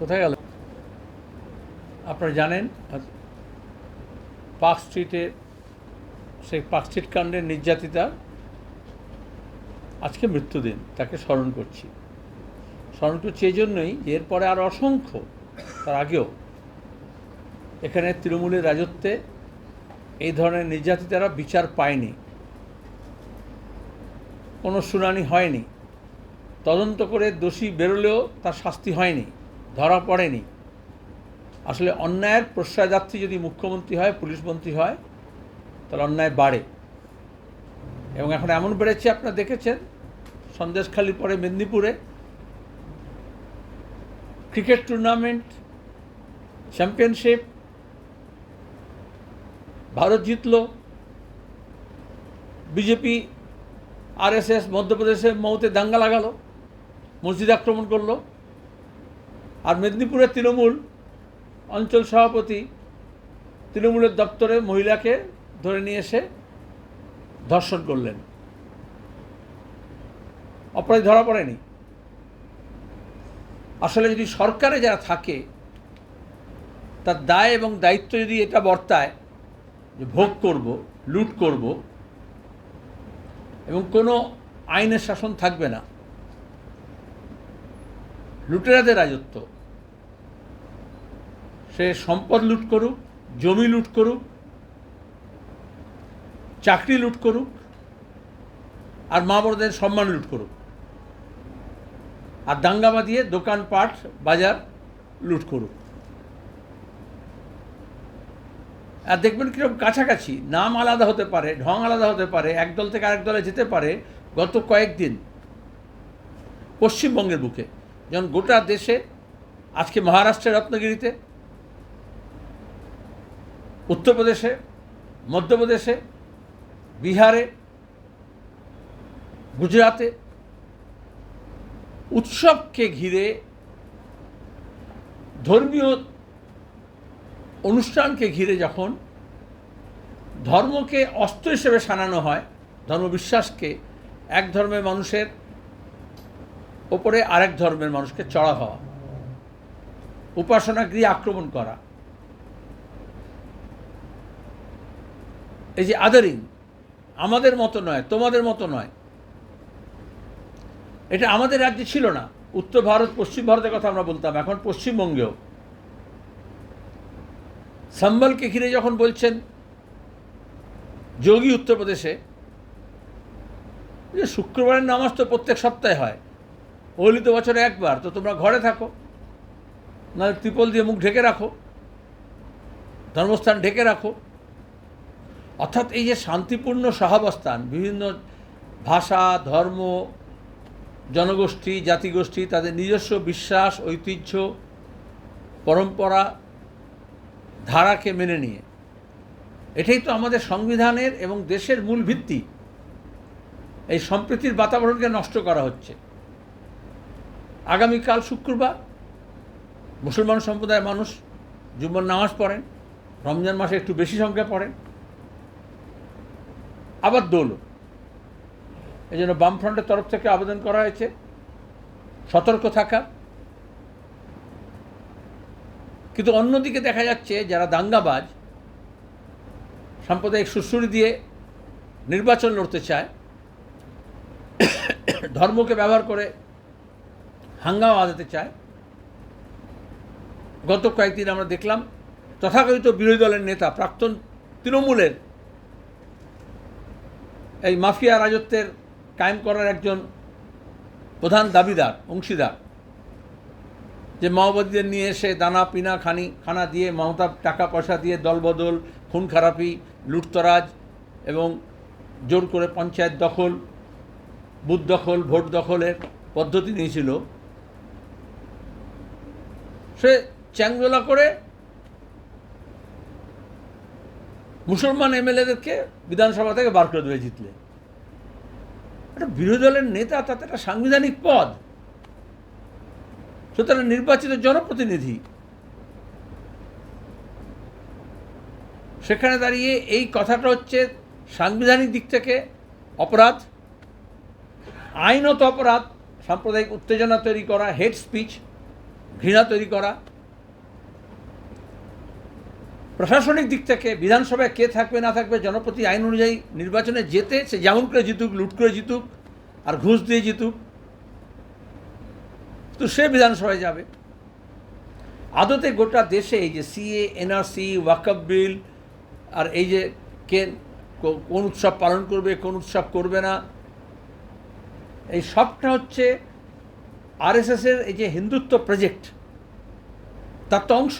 কোথায় গেল? আপনারা জানেন পার্ক স্ট্রিটে, সেই পার্ক স্ট্রিট কাণ্ডের নির্যাতিতা আজকে মৃত্যুদিন, তাকে স্মরণ করছি। স্মরণ করছি এই জন্যই এরপরে আর অসংখ্য, তার আগেও, এখানে তৃণমূলের রাজত্বে এই ধরনের নির্যাতিতারা বিচার পায়নি। কোনো শুনানি হয়নি। তদন্ত করে দোষী বেরোলেও তার শাস্তি হয়নি, ধরা পড়েনি। আসলে অন্যায়ের প্রশ্রয়যাত্রী যদি মুখ্যমন্ত্রী হয়, পুলিশ মন্ত্রী হয়, তাহলে অন্যায় বাড়ে। এবং এখন এমন বেড়েছে, আপনারা দেখেছেন সন্দেশখালির পরে মেদিনীপুরে। ক্রিকেট টুর্নামেন্ট, চ্যাম্পিয়নশিপ, ভারত জিতল। বিজেপি আরএসএস, মধ্যপ্রদেশে মৌতে দাঙ্গা লাগালো, মসজিদ আক্রমণ করল। আর মেদিনীপুরের তৃণমূল অঞ্চল সভাপতি তৃণমূলের দপ্তরে মহিলাকে ধরে নিয়ে এসে ধর্ষণ করলেন। অপরাধী ধরা পড়েনি। আসলে যদি সরকারে যারা থাকে, তার দায় এবং দায়িত্ব যদি এটা বর্তায়, যে ভোগ করব, লুট করব এবং কোনো আইনের শাসন থাকবে না। লুটেরাদের রাজত্ব। সে সম্পদ লুট করুক, জমি লুট করুক, চাকরি লুট করুক, আর মা বড়দের সম্মান লুট করুক। আর দাঙ্গামা দিয়ে দোকানপাট, বাজার লুট করুক। আর দেখবেন কীরকম কাছাকাছি, নাম আলাদা হতে পারে, ঢং আলাদা হতে পারে, এক দল থেকে আরেক দলে যেতে পারে গত কয়েকদিন পশ্চিমবঙ্গের বুকে। যেমন গোটা দেশে আজকে মহারাষ্ট্রের রত্নগিরিতে, উত্তরপ্রদেশে, মধ্যপ্রদেশে, বিহারে, গুজরাতে উৎসবকে ঘিরে ধর্মীয় অনুষ্ঠানকে ঘিরে যখন ধর্মকে অস্ত্র হিসেবে সানানো হয় ধর্মবিশ্বাসকে এক ধর্মের মানুষের ওপরে আরেক ধর্মের মানুষকে চড়া হওয়া উপাসনা গৃহে আক্রমণ করা, এই যে আদারিং, আমাদের মতো নয়, তোমাদের মতো নয়, এটা আমাদের রাজ্যে ছিল না। উত্তর ভারত, পশ্চিম ভারতের কথা আমরা বলতাম, এখন পশ্চিমবঙ্গেও। সম্বলকে ঘিরে যখন বলছেন যোগী উত্তরপ্রদেশে, যে শুক্রবারের নামাজ তো প্রত্যেক সপ্তাহে হয় ওলি তো বছরে একবার, তো তোমরা ঘরে থাকো না ত্রিপল দিয়ে মুখ ঢেকে রাখো, ধর্মস্থান ঢেকে রাখো। অর্থাৎ এই যে শান্তিপূর্ণ সহাবস্থান, বিভিন্ন ভাষা, ধর্ম, জনগোষ্ঠী, জাতিগোষ্ঠী, তাদের নিজস্ব বিশ্বাস, ঐতিহ্য, পরম্পরা ধারাকে মেনে নিয়ে। এটাই তো আমাদের সংবিধানের এবং দেশের মূল ভিত্তি। এই সম্প্রীতির বাতাবরণকে নষ্ট করা হচ্ছে। আগামীকাল শুক্রবার মুসলমান সম্প্রদায়ের মানুষ জুম্মন নামাজ পড়েন, রমজান মাসে একটু বেশি সংখ্যা পড়েন, আবার দোল এই জন্য বামফ্রন্টের তরফ থেকে আবেদন করা হয়েছে, সতর্ক থাকা কিন্তু অন্যদিকে দেখা যাচ্ছে যারা দাঙ্গাবাজ, সাম্প্রদায়িক সুশ্রুরি দিয়ে নির্বাচন লড়তে চায়, ধর্মকে ব্যবহার করে হাঙ্গামা বাঁধাতে চায়। গত কয়েকদিন আমরা দেখলাম, তথাকথিত বিরোধী দলের নেতা প্রাক্তন তৃণমূলের এই মাফিয়া রাজত্বের কায়েম করার একজন প্রধান দাবিদার, অংশীদার। যে মাওবাদীদের নিয়ে এসে দানা, পিনা, খানি, খানা দিয়ে, মমতা, টাকা পয়সা দিয়ে দলবদল, খুন খারাপি, লুটতরাজ এবং জোর করে পঞ্চায়েত দখল, বুথ দখল, ভোট দখলের পদ্ধতি নিয়েছিল। সে চ্যাংদোলা করে মুসলমান এমএলএদেরকে বিধানসভা থেকে বার করে দেবে জিতলে। একটা বিরোধী দলের নেতা তাতে একটা সাংবিধানিক পদ। সুতরাং নির্বাচিত জনপ্রতিনিধি। সেখানে দাঁড়িয়ে এই কথাটা হচ্ছে সাংবিধানিক দিক থেকে অপরাধ, আইনত অপরাধ, সাম্প্রদায়িক উত্তেজনা তৈরি করা হেড স্পিচ, ঘৃণা তৈরি করা। প্রশাসনিক দিক থেকে বিধানসভায় কে থাকবে, না থাকবে, জনপ্রতি আইন অনুযায়ী নির্বাচনে যেতে সে যেমন করে জিতুক, লুট করে জিতুক, আর ঘুষ দিয়ে জিতুক তো সে বিধানসভায় যাবে। আদতে গোটা দেশে এই যে সিএ, এনআরসি, ওয়াকফ বিল আর এই যে কে কোন উৎসব পালন করবে, কোন উৎসব করবে না, এই সবটা হচ্ছে আরএসএসের এই যে হিন্দুত্ব প্রজেক্ট, তার তো অংশ।